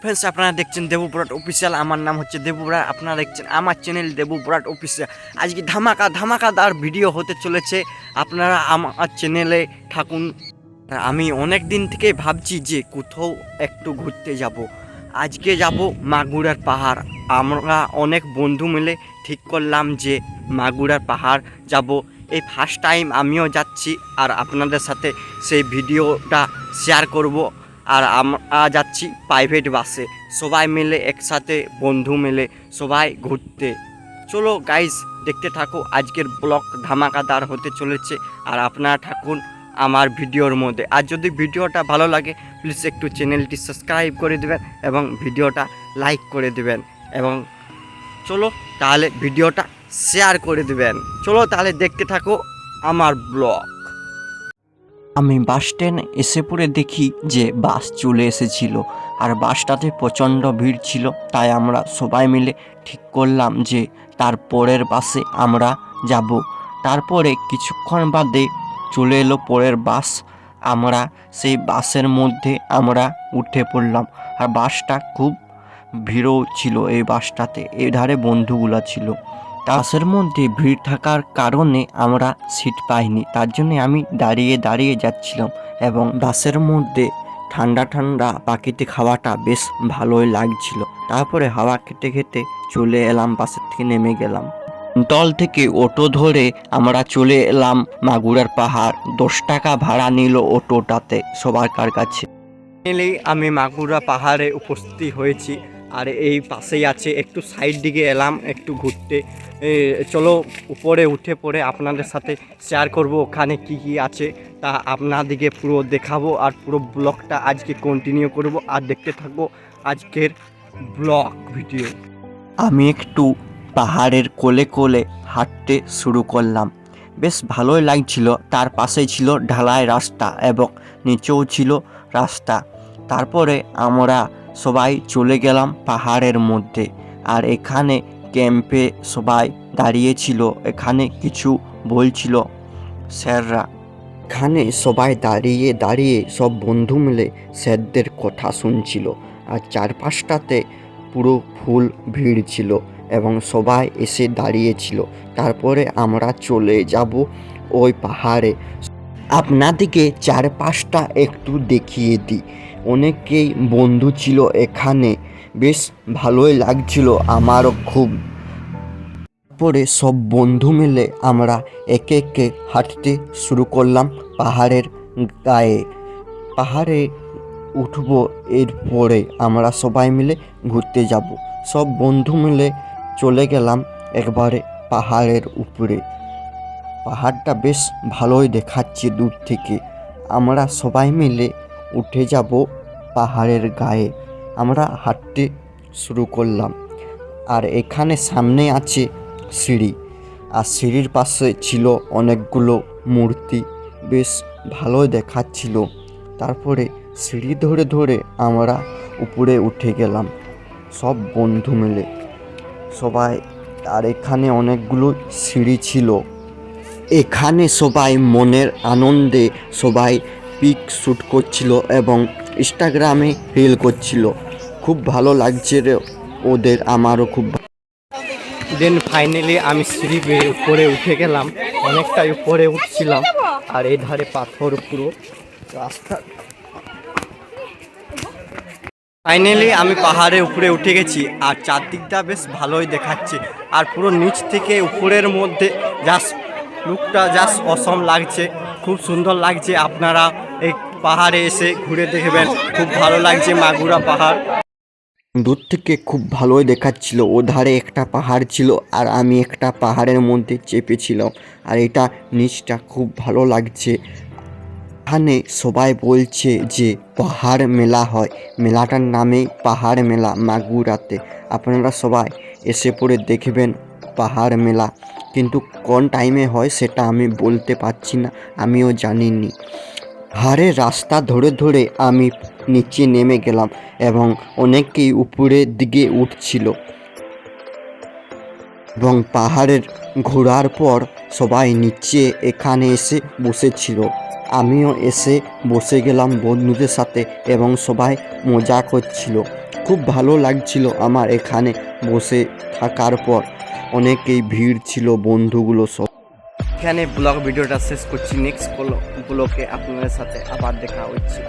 Friends আপনারা দেখছেন Debu Barat official আমার নাম হচ্ছে দেবু বরাট আপনারা দেখছেন আমার চ্যানেল দেবু বরাট অফিসিয়াল আজকে ধামাকা, ধামাকাদার ভিডিও হতে চলেছে। আপনারা আমার চ্যানেলে থাকুন। আমি অনেক দিন থেকে ভাবছি যে কোথাও একটু ঘুরতে যাব। আজকে যাব মাগুরার পাহাড়। আমরা অনেক বন্ধু মিলে ঠিক করলাম যে মাগুরার পাহাড় যাব। এই ফার্স্ট টাইম আমিও যাচ্ছি। আর আপনাদের সাথে সেই ভিডিওটা শেয়ার করব। আর আমরা যাচ্ছি প্রাইভেট বাসে সবাই মিলে একসাথে, বন্ধু মিলে সবাই ঘুরতে। চলো গাইস দেখতে থাকো আজকের ব্লগ ধামাকাদার হতে চলেছে। আর আপনারা থাকুন আমার ভিডিওর মধ্যে। আর যদি ভিডিওটা ভালো লাগে প্লিজ একটু চ্যানেলটি সাবস্ক্রাইব করে দেবেন এবং ভিডিওটা লাইক করে দেবেন। এবং চলো তাহলে ভিডিওটা শেয়ার করে দেবেন। চলো তাহলে দেখতে থাকো আমার ব্লগ আমি বাস স্ট্যান্ড এসে পড়ে দেখি যে বাস চলে এসেছিল আর বাসটাতে প্রচণ্ড ভিড় ছিল। তাই আমরা সবাই মিলে ঠিক করলাম যে তার পরের বাসে আমরা যাব। তারপরে কিছুক্ষণ বাদে চলে এলো পরের বাস। আমরা সেই বাসের মধ্যে আমরা উঠে পড়লাম আর বাসটা খুব ভিড়ও ছিল এই বাসটাতে। এধারে ধারে বন্ধুগুলা ছিল। বাসের মধ্যে ভিড় থাকার কারণে আমরা সিট পাইনি। তার জন্য আমি দাঁড়িয়ে দাঁড়িয়ে যাচ্ছিলাম এবং বাসের মধ্যে ঠান্ডা ঠান্ডা প্রাকৃতিক হাওয়াটা বেশ ভালোই লাগছিল। তারপরে হাওয়া খেতে খেতে চলে এলাম, বাসের থেকে নেমে গেলাম। দল থেকে অটো ধরে আমরা চলে এলাম মাগুরার পাহাড়। দশ টাকা ভাড়া নিল অটোটাতে সবার কাছে। আমি মাগুরা পাহাড়ে উপস্থিত হয়েছি। আর এই পাশেই আছে, একটু সাইড দিকে এলাম, একটু ঘুরতে। চলো, উপরে উঠে পড়ে আপনাদের সাথে শেয়ার করব ওখানে কি কি আছে। তা আপনাদিকে পুরো দেখাবো আর পুরো ব্লগটা আজকে কন্টিনিউ করব। আর দেখতে থাকব আজকের ব্লগ ভিডিও আমি একটু পাহাড়ের কোলে কোলে হাঁটতে শুরু করলাম। বেশ ভালোই লাগছিল। তার পাশেই ছিল ঢালাই রাস্তা এবং নিচেও ছিল রাস্তা। তারপরে আমরা সবাই চলে গেলাম পাহাড়ের মধ্যে। আর এখানে ক্যাম্পে সবাই দাঁড়িয়েছিল এখানে কিছু বলছিল স্যাররা। এখানে সবাই দাঁড়িয়ে দাঁড়িয়ে সব বন্ধু মিলে স্যারদের কথা শুনছিল আর চারপাশটাতে পুরো ফুল ভিড় ছিল এবং সবাই এসে দাঁড়িয়েছিল তারপরে আমরা চলে যাব ওই পাহাড়ে। আপনাদিকে চারপাশটা একটু দেখিয়ে দিই। অনেকেই বন্ধু ছিল এখানে। বেশ ভালোই লাগছিল আমারও খুব। পরে সব বন্ধু মিলে আমরা একে একে হাঁটতে শুরু করলাম পাহাড়ের গায়ে। পাহাড়ে উঠব এরপরে আমরা সবাই মিলে ঘুরতে যাব। সব বন্ধু মিলে চলে গেলাম একবারে পাহাড়ের উপরে। পাহাড়টা বেশ ভালোই দেখাচ্ছে দূর থেকে। আমরা সবাই মিলে উঠে যাব পাহাড়ের গায়ে। আমরা হাঁটতে শুরু করলাম। আর এখানে সামনে আছে সিঁড়ি। আর সিঁড়ির পাশে ছিল অনেকগুলো মূর্তি। বেশ ভালোই দেখাচ্ছিল। তারপরে সিঁড়ি ধরে ধরে আমরা উপরে উঠে গেলাম, সব বন্ধু মিলে। সবাই, আর এখানে অনেকগুলো সিঁড়ি ছিল। এখানে সবাই মনের আনন্দে সবাই পিক শ্যুট করছিল এবং ইনস্টাগ্রামে রিল করছিল। খুব ভালো লাগছে রে, ওদের আমারও খুব দেন ফাইনালি আমি সিঁড়ি বেয়ে উপরে উঠে গেলাম, অনেকটাই উপরে উঠছিলাম, আর এই ধারে পাথর পুরো রাস্তা। ফাইনালি আমি পাহাড়ের উপরে উঠে গেছি, আর চারদিকটা বেশ ভালোই দেখাচ্ছে, আর পুরো নিচ থেকে উপরের মধ্যে জাস্ট লুকটা জাস্ট অসম লাগছে, খুব সুন্দর লাগছে, আপনারা এই পাহাড়ে এসে ঘুরে দেখবেন, খুব ভালো লাগছে মাগুরা পাহাড়। দূর থেকে খুব ভালোই দেখাচ্ছিল ও ধারে একটা পাহাড় ছিল আর আমি একটা পাহাড়ের মধ্যে চেপেছিলাম, আর এটা নিচটা খুব ভালো লাগছে। এখানে সবাই বলছে যে পাহাড় মেলা হয়, মেলাটার নামেই পাহাড় মেলা মাগুরাতে। আপনারা সবাই এসে পড়ে দেখবেন পাহাড় মেলা। কিন্তু কোন টাইমে হয় সেটা আমি বলতে পারছি না, আমিও জানিনি। পাহাড়ের রাস্তা ধরে ধরে আমি নিচে নেমে গেলাম এবং অনেকেই উপরের দিকে উঠছিল। এবং পাহাড়ের ঘোরার পর সবাই নিচে এখানে এসে বসেছিল। আমিও এসে বসে গেলাম বন্ধুদের সাথে এবং সবাই মজা করছিল। খুব ভালো লাগছিল আমার এখানে বসে থাকার পর। অনেকেই ভিড় ছিল, বন্ধুগুলো সব। এখানে ব্লগ ভিডিওটা শেষ করছি। নেক্সট ব্লকে আপনাদের সাথে আবার দেখা হচ্ছে।